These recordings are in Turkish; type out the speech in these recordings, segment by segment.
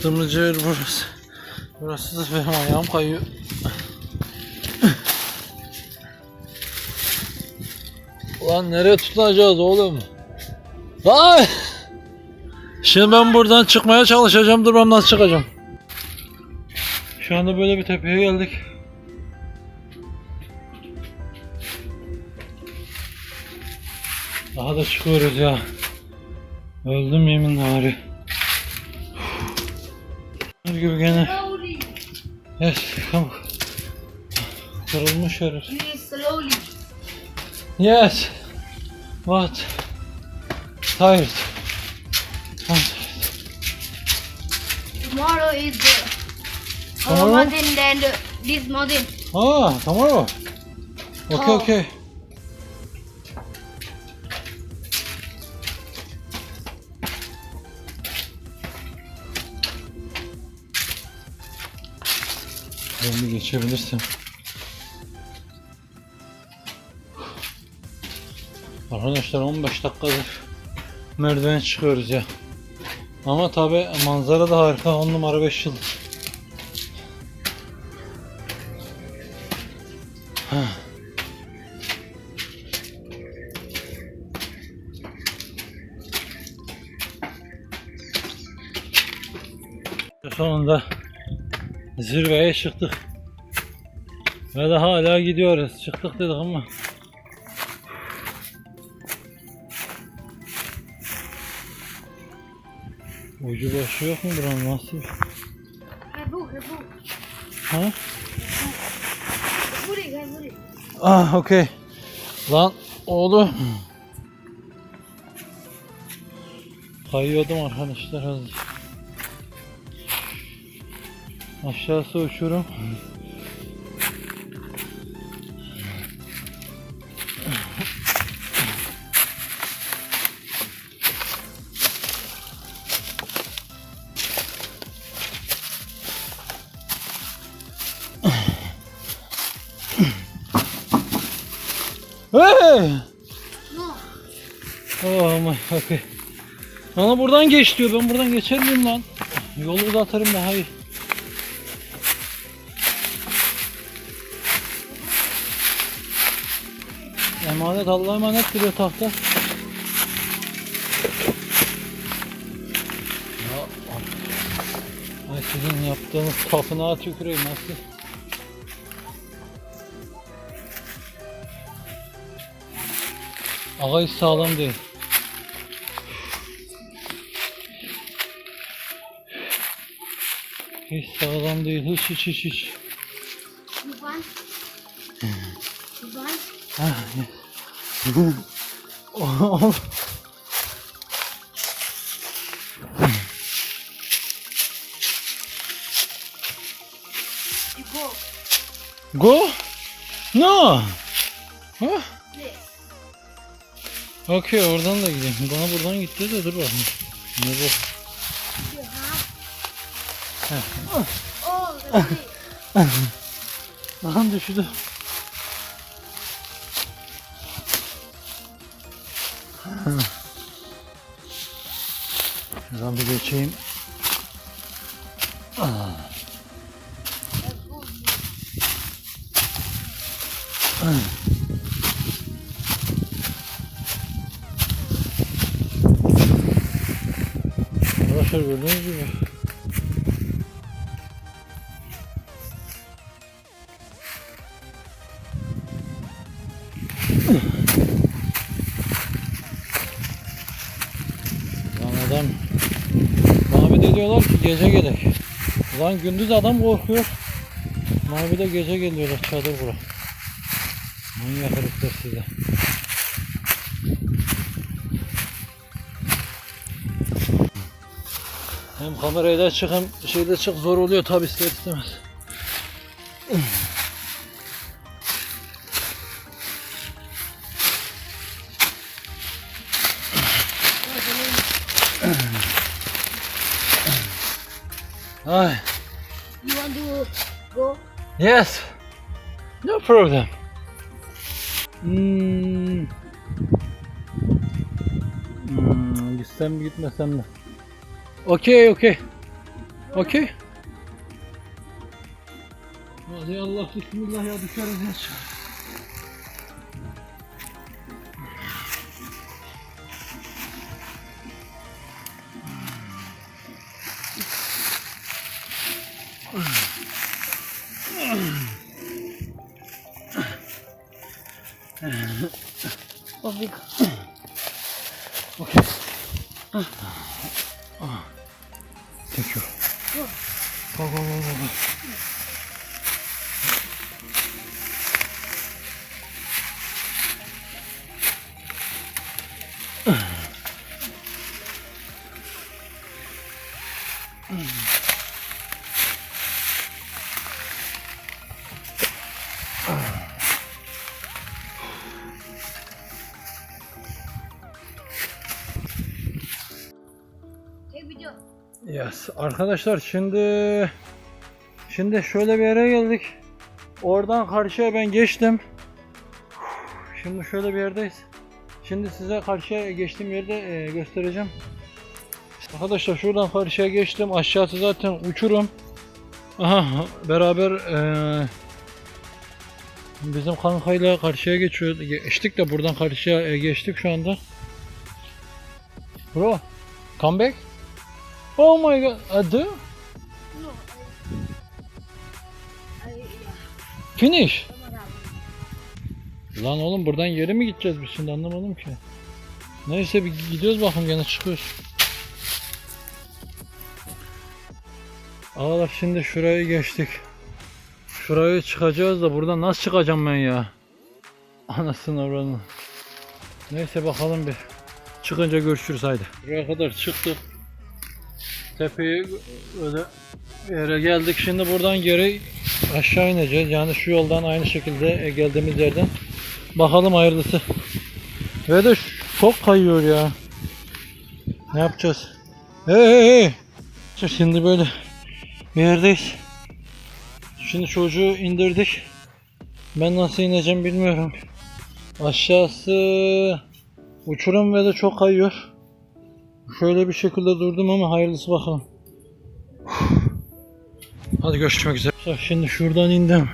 Çıktığımız yer burası. Burası da benim ayağım kayıyor. Ulan nereye tutunacağız oğlum? Ay! Şimdi ben buradan çıkmaya çalışacağım. Dur ben nasıl çıkacağım? Şu anda böyle bir tepeye geldik. Daha da çıkıyoruz ya. Öldüm yeminle bari. Bir gibi gene. Yes, come. Kırılmış slowly. Yes. What? Tired. I'm Tomorrow is the Tomorrow? mountain and uh, this mountain. Ah, tomorrow. Okay, Oh. okay. Ben bir geçebilirsem. Arkadaşlar 15 dakikadır merdiven çıkıyoruz ya. Ama tabi manzara da harika 10 numara 5 yıldız. Sonunda zirveye çıktık. Ve de hala gidiyoruz. Çıktık dedik ama. Ucu başı yok mu buranın nasıl? Hebu, hebu. Ha? Hepuri, hepuri. Ah okey. Lan oğlum. Kayıyordum arkadaşlar az. Aşağısı uçurum. Hey! Oh my okay. Bana buradan geç diyor. Ben buradan geçer miyim lan? Yolu uzatırım daha iyi. Emanet Allah'a emanet duruyor tahta. Ya, Ay sizin yaptığınız tapınağa tüküreyim nasıl? Aga hiç sağlam değil. Hiç sağlam değil. Hiç hiç hiç hiç. You want? You want? Ah, yes. Go. Go? No. Ha? This. Okey oradan da gideyim. Bana buradan gitti de dur bakayım. Ne bu? Oh, that's it. Lan düştü. Şuradan bir geçeyim. Arkadaşlar gördüğünüz gece gerek. Ulan gündüz adam korkuyor. Bir de gece geliyorlar çadır bura. Manyak herifler size. Hem kamerayla çık hem şeyde çık zor oluyor tabi ister istemez. Ay. You want to go? Yes. No problem. Hmm. Hmm, gitsem mi gitmesem mi? Okey okey. Okey. Hadi Allah bismillah ya düşeriz ya. あ、ビッグ。OK。Yes. Arkadaşlar şimdi şimdi şöyle bir yere geldik. Oradan karşıya ben geçtim. Şimdi şöyle bir yerdeyiz. Şimdi size karşıya geçtiğim yerde e, göstereceğim. Arkadaşlar şuradan karşıya geçtim. Aşağısı zaten uçurum. Aha beraber e, bizim kankayla karşıya geçiyor. Geçtik de buradan karşıya e, geçtik şu anda. Bro, come back. Oh my god, do? No. Finish. Lan oğlum buradan yere mi gideceğiz biz şimdi anlamadım ki. Neyse bir gidiyoruz bakın gene çıkıyoruz. Ağlar şimdi şurayı geçtik. Şurayı çıkacağız da buradan nasıl çıkacağım ben ya? Anasını oranı. Neyse bakalım bir. Çıkınca görüşürüz haydi. Buraya kadar çıktık. Tepeye öyle yere geldik. Şimdi buradan geri aşağı ineceğiz. Yani şu yoldan aynı şekilde e, geldiğimiz yerden. Bakalım hayırlısı. Ve de çok kayıyor ya. Ne yapacağız? Hey hey hey. Şimdi böyle bir yerdeyiz. Şimdi çocuğu indirdik. Ben nasıl ineceğim bilmiyorum. Aşağısı uçurum ve de çok kayıyor. Şöyle bir şekilde durdum ama hayırlısı bakalım. Hadi görüşmek üzere. Şimdi şuradan indim.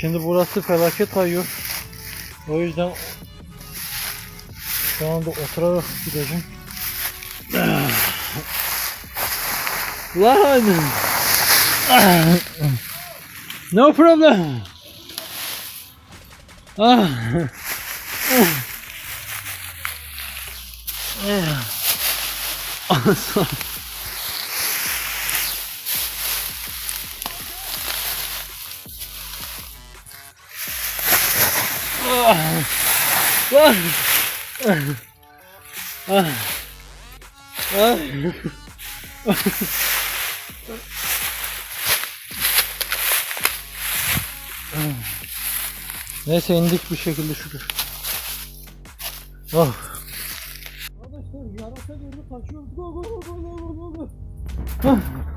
Şimdi burası felaket kayıyor. O yüzden şu anda oturarak gideceğim. Lan! No problem. Ah. Anasını. Lan! Ah. Ah. Neyse indik bir şekilde şükür. Oh. Arkadaşlar yarasa gördü kaçıyoruz. Go go go go go go go. Ah.